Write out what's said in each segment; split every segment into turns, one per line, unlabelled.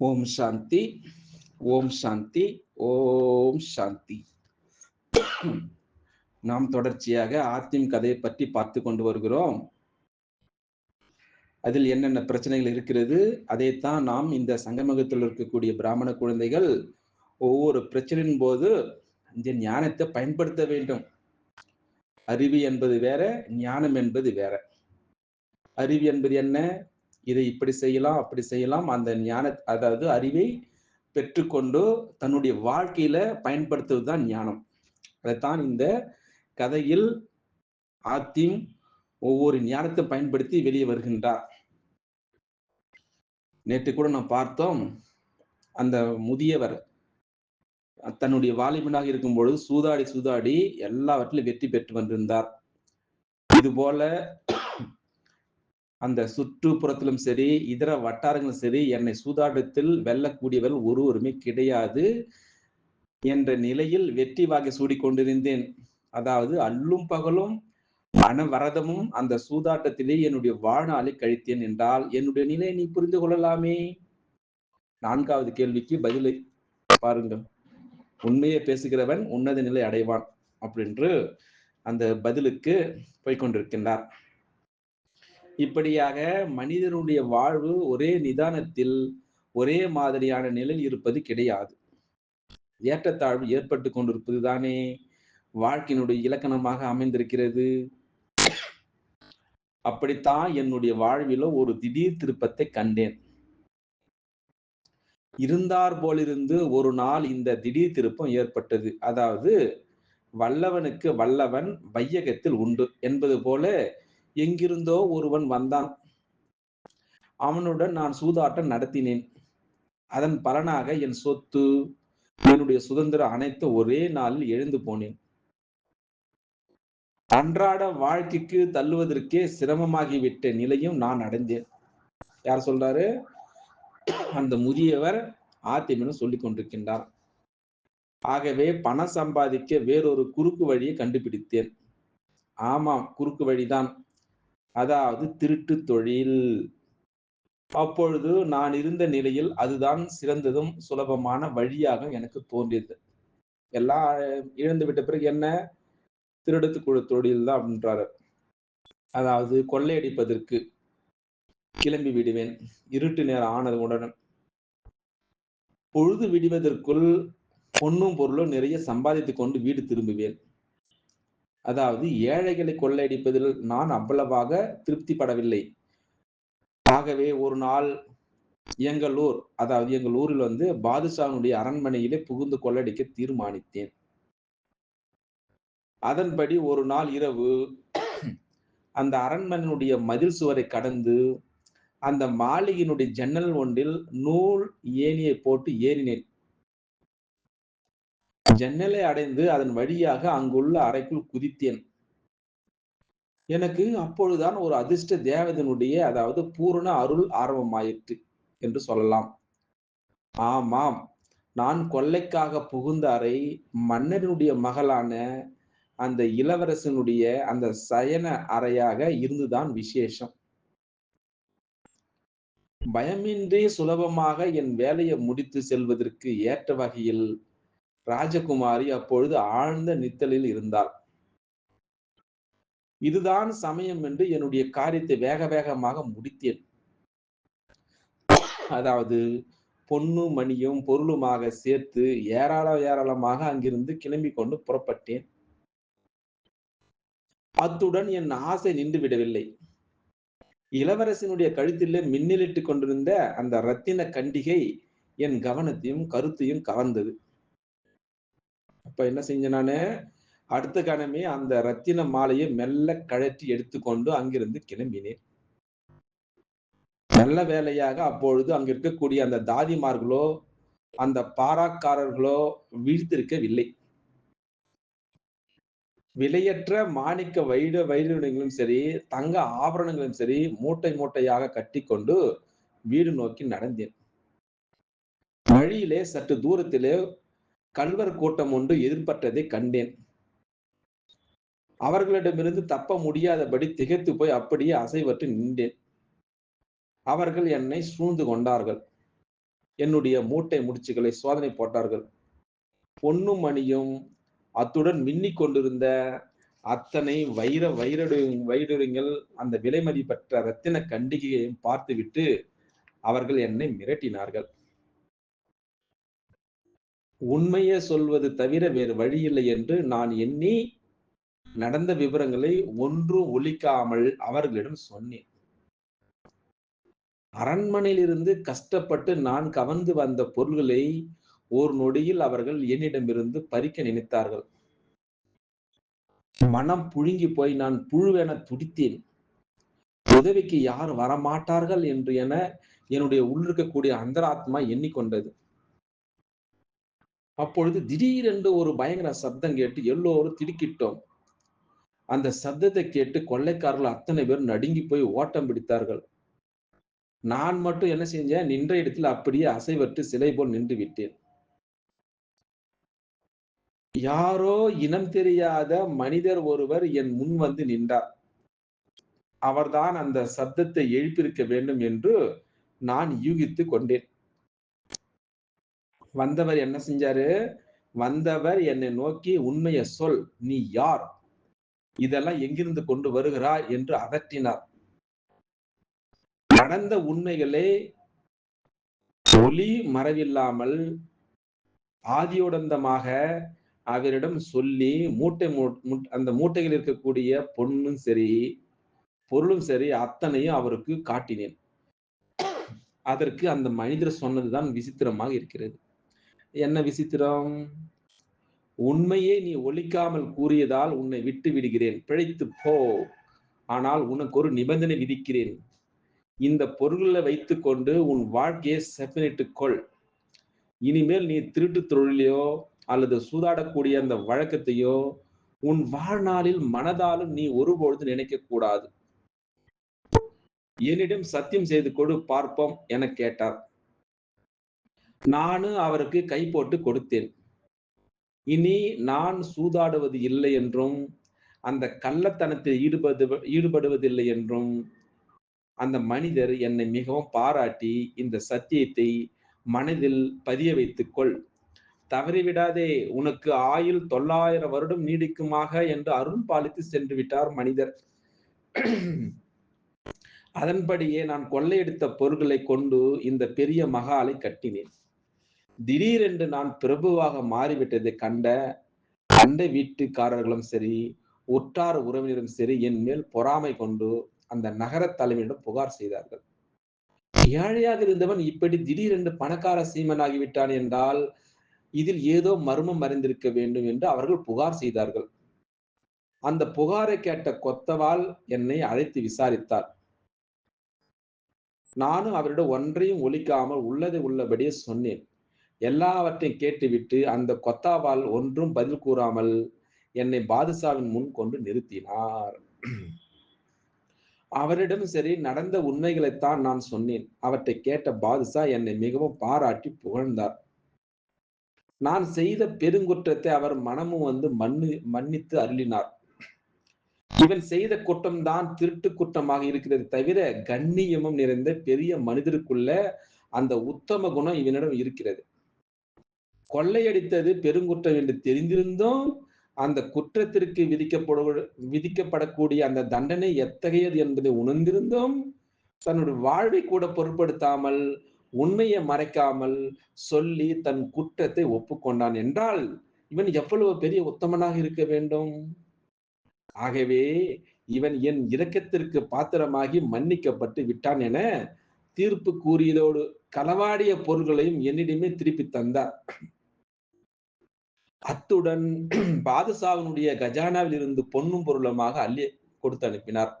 ஓம் சாந்தி ஓம் சாந்தி ஓம் சாந்தி. நாம் தொடர்ச்சியாக ஆத்திம் கதையை பற்றி பார்த்து கொண்டு வருகிறோம். அதில் என்னென்ன பிரச்சனைகள் இருக்கிறது அதைத்தான் நாம் இந்த சங்கமகத்தில் இருக்கக்கூடிய பிராமண குழந்தைகள் ஒவ்வொரு பிரச்சனையின் போது இந்த ஞானத்தை பயன்படுத்த வேண்டும். அறிவு என்பது வேற ஞானம் என்பது வேற. அறிவு என்பது என்ன? இதை இப்படி செய்யலாம் அப்படி செய்யலாம். அந்த ஞான அதாவது அறிவை பெற்றுக்கொண்டு தன்னுடைய வாழ்க்கையில பயன்படுத்துவதுதான் ஞானம். அதைத்தான் இந்த கதையில் ஆத்திம் ஒவ்வொரு ஞானத்தை பயன்படுத்தி வெளியே வருகின்றார். நேற்று கூட நான் பார்த்தோம் அந்த முதியவர் தன்னுடைய வாலிபனாக இருக்கும் பொழுது சூதாடி சூதாடி எல்லாவற்றிலும் வெற்றி பெற்று வந்திருந்தார். இது போல அந்த சுற்றுப்புறத்திலும் சரி இதர வட்டாரங்களும் சரி என்னை சூதாட்டத்தில் வெல்லக்கூடியவர் ஒருவருமே கிடையாது என்ற நிலையில் வெற்றி வாகை சூடிக்கொண்டிருந்தேன் அதாவது அல்லும் பகலும் அனவரதமும் அந்த சூதாட்டத்திலே என்னுடைய வாழ்நாளை கழித்தேன் என்றால் என்னுடைய நிலையை நீ புரிந்து கொள்ளலாமே? நான்காவது கேள்விக்கு பதிலை பாருங்கள். உண்மையை பேசுகிறவன் உன்னத நிலை அடைவான் அப்படின்று அந்த பதிலுக்கு போய்கொண்டிருக்கின்றார் இப்படியாக மனிதனுடைய வாழ்வு ஒரே நிதானத்தில் ஒரே மாதிரியான நிலையில் இருப்பது கிடையாது. ஏற்றத்தாழ்வு ஏற்பட்டு கொண்டிருப்பது தானே வாழ்க்கையினுடைய இலக்கணமாக அமைந்திருக்கிறது. அப்படித்தான் என்னுடைய வாழ்விலோ ஒரு திடீர் திருப்பத்தை கண்டேன். இருந்தார் போலிருந்து ஒரு நாள் இந்த திடீர் திருப்பம் ஏற்பட்டது. அதாவது வல்லவனுக்கு வல்லவன் வையகத்தில் உண்டு என்பது போல எங்கிருந்தோ ஒருவன் வந்தான். அவனுடன் நான் சூதாட்டம் நடத்தினேன். அதன் பலனாக என் சொத்து என்னுடைய சுதந்திரம் அனைத்து ஒரே நாளில் எழுந்து போனேன். அன்றாட வாழ்க்கைக்கு தள்ளுவதற்கே சிரமமாகிவிட்ட நிலையும் நான் அடைந்தேன். யார் சொல்றாரு? அந்த முதியவர் ஆத்திமனும் சொல்லிக் கொண்டிருக்கின்றார். ஆகவே பணம் சம்பாதிக்க வேறொரு குறுக்கு வழியை கண்டுபிடித்தேன். ஆமாம் குறுக்கு வழிதான். அதாவது திருட்டு தொழில். அப்பொழுது நான் இருந்த நிலையில் அதுதான் சிறந்ததும் சுலபமான வழியாக எனக்கு தோன்றியது. எல்லாம் இழந்து விட்ட பிறகு என்ன? திருடத்து குழு தொழில் தான் அப்படின்றாரு அதாவது கொள்ளையடிப்பதற்கு கிளம்பி விடுவேன். இருட்டு நேரம் ஆனதுடன் பொழுது விடுவதற்குள் பொண்ணும் பொருளும் நிறைய சம்பாதித்து கொண்டு வீடு திரும்புவேன். அதாவது ஏழைகளை கொள்ளையடிப்பதில் நான் அவ்வளவாக திருப்திப்படவில்லை. ஆகவே ஒரு நாள் எங்கள் ஊர் அதாவது எங்கள் ஊரில் வந்து பாதுஷாவினுடைய அரண்மனையிலே புகுந்து கொள்ளடிக்க தீர்மானித்தேன். அதன்படி ஒரு நாள் இரவு அந்த அரண்மனையினுடைய மதில் சுவரை கடந்து அந்த மாளிகையினுடைய ஜன்னல் ஒன்றில் நூல் ஏணியை போட்டு ஏறினேன். ஜன்னலை அடைந்து அதன் வழியாக அங்குள்ள அறைக்குள் குதித்தேன். எனக்கு அப்பொழுதுதான் ஒரு அதிர்ஷ்ட தேவதனுடைய அதாவது பூரண அருள் ஆரம்பமாயிற்று என்று சொல்லலாம். ஆமாம் நான் கொள்ளைக்காக புகுந்த அறை மன்னனுடைய மகளான அந்த இளவரசனுடைய அந்த சயன அறையாக இருந்துதான் விசேஷம். பயமின்றி சுலபமாக என் வேலையை முடித்து செல்வதற்கு ஏற்ற வகையில் ராஜகுமாரி அப்பொழுது ஆழ்ந்த நித்தலில் இருந்தாள் இதுதான் சமயம் என்று என்னுடைய காரியத்தை வேக வேகமாக முடித்தேன். அதாவது பொண்ணு மணியும் பொருளுமாக சேர்த்து ஏராள ஏராளமாக அங்கிருந்து கிளம்பி கொண்டு புறப்பட்டேன். அத்துடன் என் ஆசை நின்று விடவில்லை. இளவரசனுடைய கழுத்திலே மின்னலிட்டு கொண்டிருந்த அந்த ரத்தின கண்டிகை என் கவனத்தையும் கருத்தையும் கவர்ந்தது. அப்ப என்ன செஞ்ச நான்? அடுத்த கணமே அந்த ரத்தின மாலையை மெல்ல கழற்றி எடுத்துக்கொண்டு அங்கிருந்து கிளம்பினேன். நல்ல வேலையாக அப்பொழுது அங்க இருக்கக்கூடிய அந்த தாதிமார்களோ அந்த பாராக்காரர்களோ வீழ்த்திருக்கவில்லை. விலையற்ற மாணிக்க வைட வைரங்களும் சரி தங்க ஆபரணங்களும் சரி மூட்டை மூட்டையாக கட்டி கொண்டு வீடு நோக்கி நடந்தேன். வழியிலே சற்று தூரத்திலே கல்வர் கூட்டம் ஒன்று எதிர்பட்டதை கண்டேன். அவர்களிடமிருந்து தப்ப முடியாதபடி திகைத்து போய் அப்படியே அசைவற்று நின்றேன். அவர்கள் என்னை சூழ்ந்து கொண்டார்கள். என்னுடைய மூட்டை முடிச்சுகளை சோதனை போட்டார்கள். பொன்னும் மணியும் அத்துடன் மின்னிக் கொண்டிருந்த அத்தனை வைர வைரடு வைரங்கள் அந்த விலைமதி பெற்ற ரத்தின கண்டிகையையும் பார்த்துவிட்டு அவர்கள் என்னை மிரட்டினார்கள். உண்மையே சொல்வது தவிர வேறு வழியில்லை என்று நான் எண்ணி நடந்த விவரங்களை ஒன்றும் ஒழிக்காமல் அவர்களிடம் சொன்னேன். அரண்மனையிலிருந்து கஷ்டப்பட்டு நான் கவர்ந்து வந்த பொருள்களை ஒரு நொடியில் அவர்கள் என்னிடமிருந்து பறிக்க நினைத்தார்கள். மனம் புழுங்கி போய் நான் புழுவென துடித்தேன். உதவிக்கு யார் வரமாட்டார்கள் என்று என என்னுடைய உள்ளிருக்கக்கூடிய அந்தராத்மா எண்ணிக்கொண்டது. அப்பொழுது திடீரென்று ஒரு பயங்கர சப்தம் கேட்டு எல்லோரும் திடுக்கிட்டோம். அந்த சப்தத்தை கேட்டு கொள்ளைக்காரர்கள் அத்தனை பேர் நடுங்கி போய் ஓட்டம் பிடித்தார்கள். நான் மட்டும் என்ன செஞ்சேன்? நின்ற இடத்தில் அப்படியே அசைவற்று சிலை போல் நின்று விட்டேன். யாரோ இனம் தெரியாத மனிதர் ஒருவர் என் முன் வந்து நின்றார். அவர்தான் அந்த சப்தத்தை எழுப்பியிருக்க வேண்டும் என்று நான் யூகித்து கொண்டேன். வந்தவர் என்ன செஞ்சாரு? வந்தவர் என்னை நோக்கி உண்மையை சொல் நீ யார்? இதெல்லாம் எங்கிருந்து கொண்டு வருகிறாய்? என்று அதட்டினார் நடந்த உண்மைகளை ஒளி மறைவில்லாமல் ஆதியோடந்தமாக அவரிடம் சொல்லி மூட்டை அந்த மூட்டையில் இருக்கக்கூடிய பொண்ணும் சரி பொருளும் சரி அத்தனையும் அவருக்கு காட்டினேன். அதற்கு அந்த மனிதர் சொன்னதுதான் விசித்திரமாக இருக்கிறது. என்ன விசித்திரம்? உண்மையே நீ ஒழிக்காமல் கூறியதால் உன்னை விட்டு விடுகிறேன். பிழைத்து போ. ஆனால் உனக்கு ஒரு நிபந்தனை விதிக்கிறேன். இந்த பொருள்களை வைத்துக்கொண்டு உன் வாழ்க்கையை செப்பனிட்டுக் கொள். இனிமேல் நீ திருட்டு தொழிலையோ அல்லது சூதாடக்கூடிய அந்த வழக்கத்தையோ உன் வாழ்நாளில் மனதாலும் நீ ஒருபொழுது நினைக்க கூடாது. என்னிடம் சத்தியம் செய்து கொடு பார்ப்போம் என கேட்டார். நானும் அவருக்கு கை போட்டு கொடுத்தேன். இனி நான் சூதாடுவது இல்லை என்றும் அந்த கள்ளத்தனத்தில் ஈடுபடு ஈடுபடுவதில்லை என்றும் அந்த மனிதர் என்னை மிகவும் பாராட்டி இந்த சத்தியத்தை மனதில் பதிய வைத்துக்கொள் தவறிவிடாதே உனக்கு ஆயுள் தொள்ளாயிரம் வருடம் நீடிக்குமாக என்று அருள் பாலித்து சென்று விட்டார் மனிதர். அதன்படியே நான் கொள்ளையடித்த பொருட்களை கொண்டு இந்த பெரிய மகாலை கட்டினேன். திடீரென்று நான் பிரபுவாக மாறிவிட்டதை கண்ட அண்டை வீட்டுக்காரர்களும் சரி உற்றார் உறவினரும் சரி என் மேல் பொறாமை கொண்டு அந்த நகர தலைமையிடம் புகார் செய்தார்கள். ஏழையாக இருந்தவன் இப்படி திடீரென்று பணக்கார சீமனாகிவிட்டான் என்றால் இதில் ஏதோ மர்மம் அறிந்திருக்க வேண்டும் என்று அவர்கள் புகார் செய்தார்கள். அந்த புகாரை கேட்ட கொத்தவால் என்னை அழைத்து விசாரித்தார். நானும் அவரிடம் ஒன்றையும் ஒழிக்காமல் உள்ளதை உள்ளபடியே சொன்னேன். எல்லாவற்றையும் கேட்டுவிட்டு அந்த கொத்தாவால் ஒன்றும் பதில் கூறாமல் என்னை பாதுஷாவின் முன் கொண்டு நிறுத்தினார். அவரிடம் சரி நடந்த உண்மைகளைத்தான் நான் சொன்னேன். அவற்றை கேட்ட பாதுஷா என்னை மிகவும் பாராட்டி புகழ்ந்தார். நான் செய்த பெருங்குற்றத்தை அவர் மனமும் வந்து மன்னு மன்னித்து அருளினார். இவன் செய்த குற்றம் தான் திருட்டு குற்றமாக இருக்கிறது தவிர கண்ணியமும் நிறைந்த பெரிய மனிதருக்குள்ள அந்த உத்தம குணம் இவனிடம் இருக்கிறது. கொள்ளையடித்தது பெருங்குற்றம் என்று தெரிந்திருந்தும் அந்த குற்றத்திற்கு விதிக்கப்படு விதிக்கப்படக்கூடிய அந்த தண்டனை எத்தகையது என்பதை உணர்ந்திருந்தும் தன்னுடைய வாழ்வை கூட பொருட்படுத்தாமல் உண்மையை மறைக்காமல் சொல்லி தன் குற்றத்தை ஒப்புக்கொண்டான் என்றால் இவன் எவ்வளவு பெரிய உத்தமனாக இருக்க வேண்டும்? ஆகவே இவன் என் இரக்கத்திற்கு பாத்திரமாகி மன்னிக்கப்பட்டு விட்டான் என தீர்ப்பு கூறியதோடு களவாடிய பொருள்களையும் என்னிடமே திருப்பி தந்தார். அத்துடன் பாதுஷாவினுடைய கஜானாவில் இருந்து பொன்னும் பொருளுமாக அள்ளி கொடுத்து அனுப்பினார்.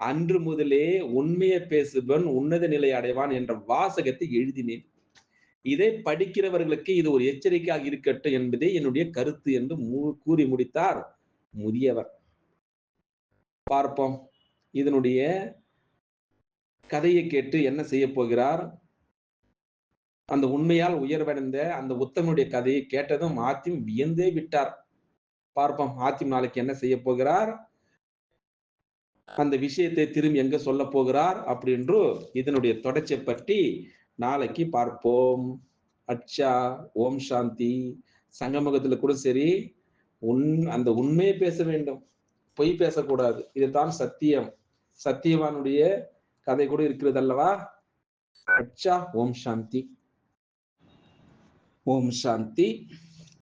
அன்று முதலே உண்மையை பேசுபவன் உன்னத நிலை அடைவான் என்ற வாசகத்தை எழுதினேன். இதை படிக்கிறவர்களுக்கு இது ஒரு எச்சரிக்கையாக இருக்கட்டும் என்பதே என்னுடைய கருத்து என்று கூறி முடித்தார் முதியவர். பார்ப்போம். இதனுடைய கதையை கேட்டு என்ன செய்ய போகிறார்? அந்த உண்மையால் உயர்வடைந்த அந்த உத்தமனுடைய கதையை கேட்டதும் ஆத்திம் வியந்தே விட்டார். பார்ப்போம் ஆத்திம் நாளைக்கு என்ன செய்ய போகிறார்? அந்த விஷயத்தை திரும்பி எங்க சொல்ல போகிறார்? அப்படின்று இதனுடைய தொடர்ச்சியை பற்றி நாளைக்கு பார்ப்போம். அச்சா ஓம் சாந்தி. சங்கமுகத்துல கூட சரி உன் அந்த உண்மையை பேச வேண்டும். பொய் பேசக்கூடாது. இதுதான் சத்தியம். சத்தியவானுடைய கதை கூட இருக்கிறது அல்லவா? அச்சா ஓம் சாந்தி. ஓம் சாந்தி